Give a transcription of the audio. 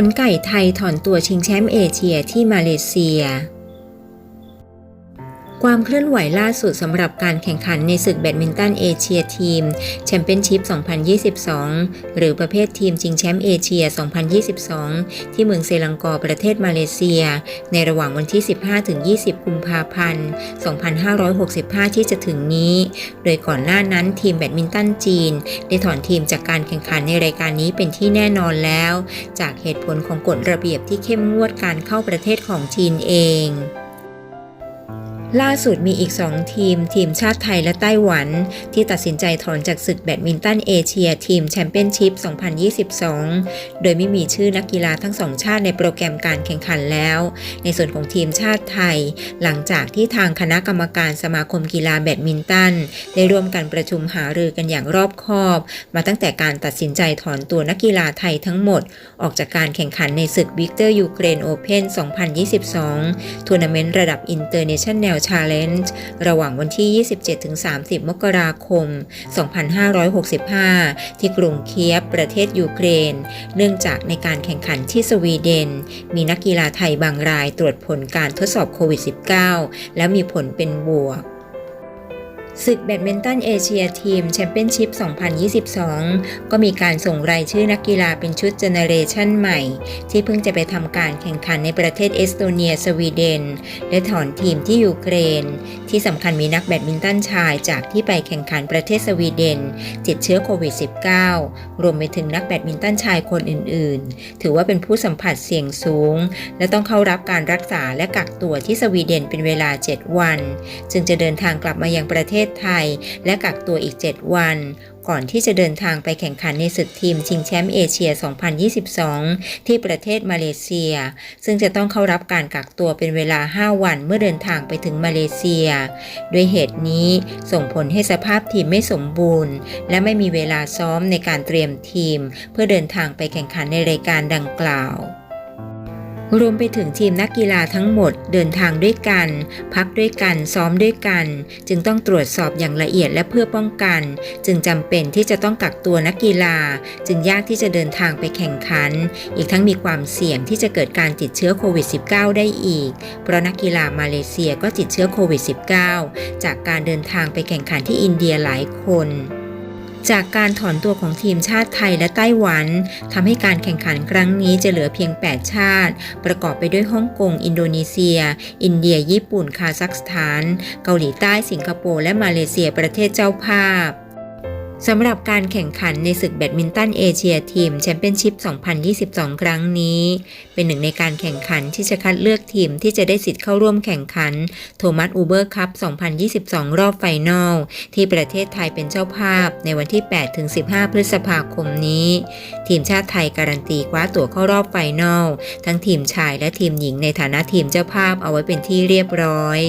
ขนไก่ไทยถอนตัวชิงแชมป์เอเชียที่มาเลเซีย ความเคลื่อนไหวล่าสุดสำหรับการแข่งขันในศึกแบดมินตันเอเชียทีมแชมเปี้ยนชิพ 2022 หรือประเภททีมชิงแชมป์เอเชีย 2022 ที่เมืองเซลังกอร์ประเทศมาเลเซีย ในระหว่างวันที่ 15-20 กุมภาพันธ์ 2565 ที่จะถึงนี้ โดยก่อนหน้านั้นทีมแบดมินตันจีน ได้ถอนทีมจากการแข่งขันในรายการนี้เป็นที่แน่นอนแล้ว จากเหตุผลของกฎระเบียบที่เข้มงวดการเข้าประเทศของจีนเอง ล่าสุดมีอีก 2 ทีม ทีมชาติไทยและไต้หวัน ที่ตัดสินใจถอนจากศึกแบดมินตันเอเชีย ทีมแชมเปี้ยนชิพ 2022 โดยไม่มีชื่อนักกีฬาทั้งสองชาติในโปรแกรมการแข่งขันแล้ว ในส่วนของทีมชาติไทย หลังจากที่ทางคณะกรรมการสมาคมกีฬาแบดมินตัน ได้ร่วมกันประชุมหารือกันอย่างรอบคอบ มาตั้งแต่การตัดสินใจถอนตัวนักกีฬาไทยทั้งหมด ออกจากการแข่งขันในศึกวิกเตอร์ยูเครนโอเพน2022 ทัวร์นาเมนต์ระดับ International Challenge ระหว่างวันที่ 27-30 มกราคม 2565 ที่กรุงเคียบประเทศยูเครน เนื่องจากในการแข่งขันที่สวีเดน มีนักกีฬาไทยบางรายตรวจผลการทดสอบโควิด -19 แล้วมีผลเป็นบวก ศึกแบดมินตันเอเชียทีมแชมเปี้ยนชิพ 2022 ก็มีการส่งรายชื่อนักกีฬาเป็นชุดเจเนเรชันใหม่ ที่เพิ่งจะไปทำการแข่งขันในประเทศเอสโตเนีย สวีเดน และถอนทีมที่ยูเครน ที่สำคัญมีนักแบดมินตันชายจากที่ไปแข่งขันประเทศสวีเดนติดเชื้อโควิด -19 รวมไปถึงนักแบดมินตันชายคนอื่น ๆ ถือว่าเป็นผู้สัมผัสเสี่ยงสูง และต้องเข้ารับการรักษาและกักตัวที่สวีเดนเป็นเวลา 7 วัน จึงจะเดินทางกลับมายังประเทศไทย และกักตัวอีก 7 วันก่อนที่จะเดินทางไปแข่งขันในศึกทีม ชิงแชมป์เอเชีย 2022 ที่ประเทศมาเลเซีย ซึ่งจะต้องเข้ารับการกักตัวเป็นเวลา 5 วันเมื่อเดินทางไปถึงมาเลเซีย ด้วยเหตุนี้ส่งผลให้สภาพทีมไม่สมบูรณ์ และไม่มีเวลาซ้อมในการเตรียมทีม เพื่อเดินทางไปแข่งขันในรายการดังกล่าว รวมไปถึงทีมนักกีฬาทั้งหมดเดินทางด้วยกัน พักด้วยกันซ้อมด้วยกัน จึงต้องตรวจสอบอย่างละเอียดและเพื่อป้องกัน จึงจำเป็นที่จะต้องกักตัวนักกีฬา จึงยากที่จะเดินทางไปแข่งขัน อีกทั้งมีความเสี่ยงที่จะเกิดการติดเชื้อโควิด -19 ได้อีก เพราะนักกีฬามาเลเซียก็ติดเชื้อโควิด -19 จากการเดินทางไปแข่งขันที่อินเดียหลายคน จากการถอนตัวของทีมชาติไทยและไต้หวันทำให้การแข่งขันครั้งนี้จะเหลือเพียง 8 ชาติ ประกอบไปด้วยฮ่องกง อินโดนีเซีย อินเดีย ญี่ปุ่น คาซัคสถาน เกาหลีใต้ สิงคโปร์ และมาเลเซียประเทศเจ้าภาพ สำหรับการแข่งขันในศึกแบดมินตันเอเชียทีมแชมเปี้ยนชิพ 2022 ครั้งนี้ เป็นหนึ่งในการแข่งขันที่จะคัดเลือกทีมที่จะได้สิทธิ์เข้าร่วมแข่งขันโทมัสอูเบอร์คัพ 2022 รอบไฟนอลที่ประเทศไทยเป็นเจ้าภาพในวันที่ 8-15 พฤษภาคมนี้ ทีมชาติไทยการันตีคว้าตั๋วเข้ารอบไฟนอลทั้งทีมชายและทีมหญิงในฐานะทีมเจ้าภาพเอาไว้เป็นที่เรียบร้อย